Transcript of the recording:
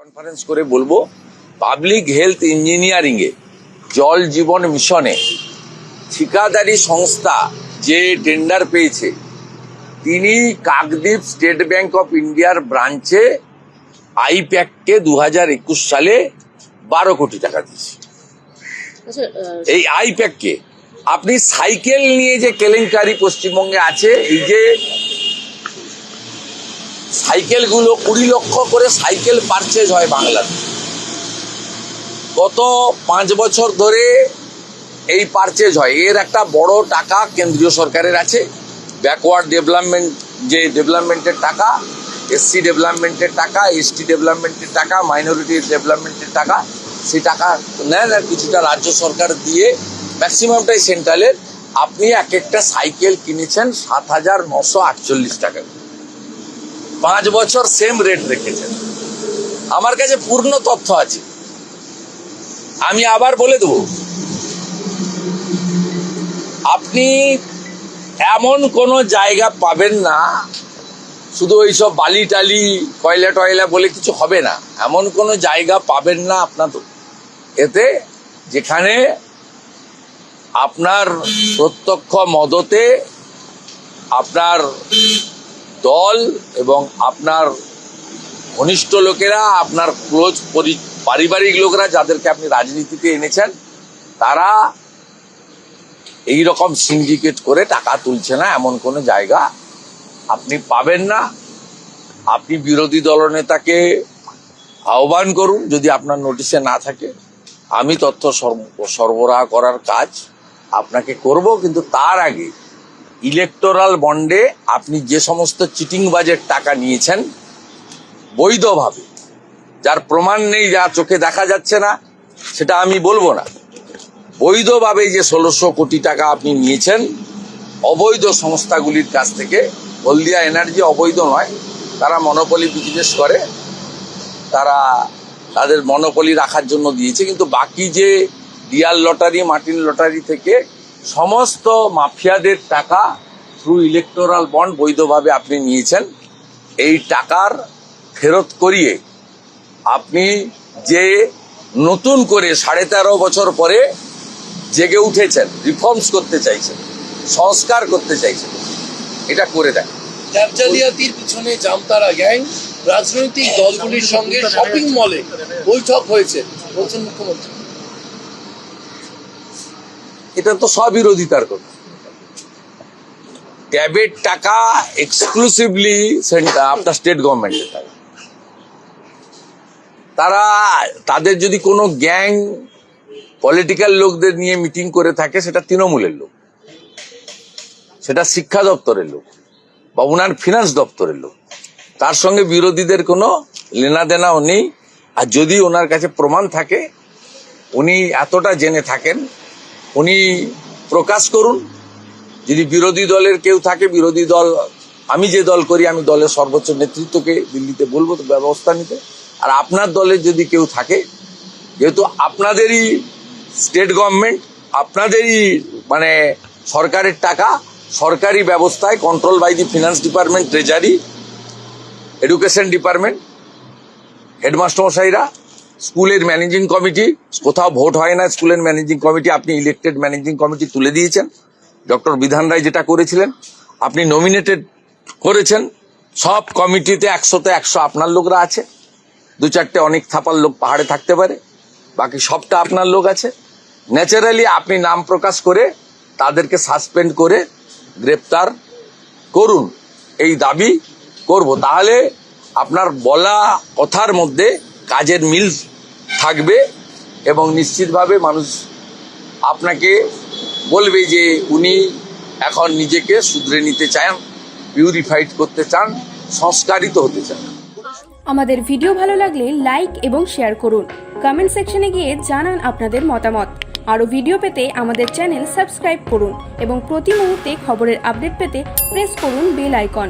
Conference করে বলব public health engineering এ জল জীবন মিশনে ঠিকাদারি সংস্থা যে টেন্ডার পেয়েছে তিনি কাকদ্বীপ স্টেট ব্যাংক অফ ইন্ডিয়ার ব্রাঞ্চে আইপ্যাককে দু হাজার একুশ সালে বারো কোটি টাকা দিয়েছে। আচ্ছা এই আইপ্যাককে আপনি সাইকেল নিয়ে যে কেলেঙ্কারি পশ্চিমবঙ্গে আছে এই যে সাইকেলগুলো কুড়ি লক্ষ করে সাইকেল পারচেজ হয় বাংলাতে গত পাঁচ বছর ধরে এই পারচেজ হয়। এর একটা বড় টাকা কেন্দ্রীয় সরকারের আছে। ব্যাকওয়ার্ড ডেভেলপমেন্ট যে ডেভেলপমেন্টের টাকা এসসি ডেভেলপমেন্টের টাকা এসটি ডেভেলপমেন্টের টাকা মাইনরিটি ডেভেলপমেন্টের টাকা সেই টাকা নেন আর কিছুটা রাজ্য সরকার দিয়ে ম্যাক্সিমামটাই সেন্ট্রালের আপনি এক একটা সাইকেল কিনেছেন সাত হাজার নশো আটচল্লিশ টাকা পাঁচ বছর সেম রেট রেখেছেন আমার কাছে পূর্ণ তথ্য আছে। আমি আবার বলে দেবো। আপনি এমন কোনো জায়গা পাবেন না, শুধু ওই সব বালি টালি, কয়লা টয়লা বলে কিছু হবে না। এমন কোনো জায়গা পাবেন না আপনার এতে যেখানে আপনার প্রত্যক্ষ মদতে আপনার দল এবং আপনার ঘনিষ্ঠ লোকেরা, আপনার ক্লোজ পারিবারিক লোকেরা যাদেরকে আপনি রাজনীতিতে এনেছেন, তারা এই রকম সিন্ডিকেট করে টাকা তুলছে না, এমন কোনো জায়গা আপনি পাবেন না। আপনি বিরোধী দলনেতাকে আহ্বান করুন, যদি আপনার নোটিশে না থাকে। আমি তথ্য সরবরাহ করার কাজ আপনাকে করব, কিন্তু তার আগে ইলেকটোরাল বন্ডে আপনি যে সমস্ত চিটিং বাজের টাকা নিয়েছেন, বৈধভাবে, যার প্রমাণ নেই, যা চোখে দেখা যাচ্ছে না, সেটা আমি বলব না। বৈধভাবে যে ষোলোশো কোটি টাকা আপনি নিয়েছেন, অবৈধ সংস্থাগুলির কাছ থেকে, হলদিয়া এনার্জি অবৈধ নয়, তারা মনোপলি বিজনেস করে, তারা তাদের মনোপলি রাখার জন্য দিয়েছে, কিন্তু বাকি যে ডিয়াল লটারি মার্টিন লটারি থেকে সমস্ত মাফিয়াদের টাকা থ্রু ইলেকটোরাল বন্ড বৈধভাবে আপনি নিয়েছেন। এই টাকার ফেরত করিয়ে আপনি যে নতুন করে সাড়ে তেরো বছর পরে জেগে উঠেছেন রিফর্মস করতে চাইছেন, সংস্কার করতে চাইছেন, এটা করে দেন ট্যাব জালিয়াতির পিছনে জামতারা গ্যাং, রাজনৈতিক দলগুলির সঙ্গে শপিং মলে বৈঠক হয়েছে, বলছেন মুখ্যমন্ত্রী। এটা তো স্ববিরোধিতার কথা। ট্যাবের টাকা এক্সক্লুসিভলি সেন্টার আপনার স্টেট গভর্নমেন্টের টাকা। তারা, তাদের যদি কোনো গ্যাং পলিটিক্যাল লোকদের নিয়ে মিটিং করে থাকে, সেটা তৃণমূলের লোক। সেটা শিক্ষা দপ্তরের লোক বা উনার ফিনান্স দপ্তরের লোক। তার সঙ্গে বিরোধীদের কোনো লেনাদেনাও নেই। আর যদি ওনার কাছে প্রমাণ থাকে, উনি এতটা জেনে থাকেন উনি প্রকাশ করুন। যদি বিরোধী দলের কেউ থাকে, বিরোধী দল, আমি যে দল করি, আমি দলের সর্বোচ্চ নেতৃত্বকে দিল্লিতে বলব, ব্যবস্থা নিতে। আর আপনার দলের যদি কেউ থাকে, যেহেতু আপনাদেরই স্টেট গভর্নমেন্ট আপনাদেরই মানে সরকারের টাকা, সরকারি ব্যবস্থায় control by the finance department treasury education department headmaster মশাইরা স্কুলের ম্যানেজিং কমিটি, কোথাও ভোট হয় না স্কুলের ম্যানেজিং কমিটি, আপনি ইলেক্টেড ম্যানেজিং কমিটি তুলে দিয়েছেন। ডক্টর বিধান রায় যেটা করেছিলেন, আপনি নমিনেটেড করেছেন, সব কমিটিতে একশোতে একশো আপনার লোকরা আছে। দু চারটে অনেক থাপার লোক পাহাড়ে থাকতে পারে, বাকি সবটা আপনার লোক আছে। ন্যাচারালি আপনি নাম প্রকাশ করে তাদেরকে সাসপেন্ড করে গ্রেপ্তার করুন। এই দাবি করব। তাহলে আপনার বলা কথার মধ্যে কাজের মিল থাকবে এবং নিশ্চিতভাবে মানুষ আপনাকে বলবে যে উনি এখন নিজেকে শুধরে নিতে চান পিউরিফাইড করতে চান, সংস্কারিত হতে চান। আমাদের ভিডিও ভালো লাগলে লাইক এবং শেয়ার করুন। কমেন্ট সেকশনে গিয়ে জানান আপনাদের মতামত। আরও ভিডিও পেতে আমাদের চ্যানেল সাবস্ক্রাইব করুন এবং প্রতি মুহূর্তে খবরের আপডেট পেতে প্রেস করুন বেল আইকন